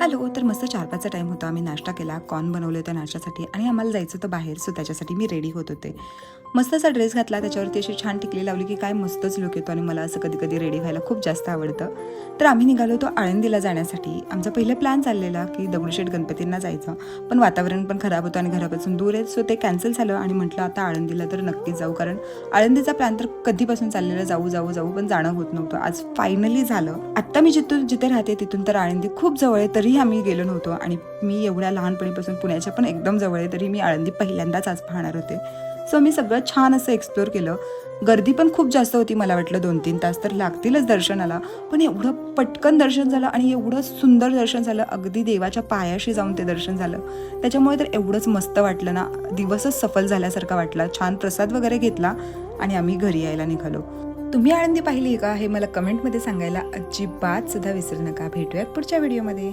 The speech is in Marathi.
हॅलो तर मस्त चार पाचचा टाईम होता. आम्ही नाश्ता केला कॉर्न बनवले होते नाश्त्यासाठी आणि आम्हाला जायचं होतं बाहेर सो त्याच्यासाठी मी रेडी होत होते. मस्त असा ड्रेस घातला त्याच्यावरती अशी छान टिकली लावली की काय मस्तच लुक येतो आणि मला असं कधी कधी रेडी व्हायला खूप जास्त आवडतं. तर आम्ही निघालो होतो आळंदीला जाण्यासाठी. आमचा पहिला प्लॅन चाललेला की दगडूशेठ गणपतींना जायचं. पण वातावरण पण खराब होतं आणि घरापासून दूर आहे सो ते कॅन्सल झालं आणि म्हटलं आता आळंदीला तर नक्कीच जाऊ कारण आळंदीचा प्लॅन तर कधीपासून चाललेला जाऊ जाऊ जाऊ पण जाणं होत नव्हतं. आज फायनली झालं. आत्ता मी जिथून जिथे राहते तिथून तर आळंदी खूप जवळ आहे तरीही आम्ही गेलो नव्हतो आणि मी एवढ्या लहानपणीपासून पुण्याच्या पण एकदम जवळ आहे तरी मी आळंदी पहिल्यांदाच आज पाहणार होते. सो मी सगळं छान असं एक्सप्लोअर केलं. गर्दी पण खूप जास्त होती मला वाटलं दोन तीन तास तर लागतीलच दर्शनाला. पण एवढं पटकन दर्शन झालं आणि एवढं सुंदर दर्शन झालं अगदी देवाच्या पायाशी जाऊन ते दर्शन झालं. त्याच्यामुळे तर एवढंच मस्त वाटलं ना. दिवसच सफल झाल्यासारखा वाटला. छान प्रसाद वगैरे घेतला आणि आम्ही घरी यायला निघालो. तुम्ही आळंदी पाहिली का? हे मला कमेंटमध्ये सांगायला अजिबात सुद्धा विसरू नका. भेटूयात पुढच्या व्हिडिओमध्ये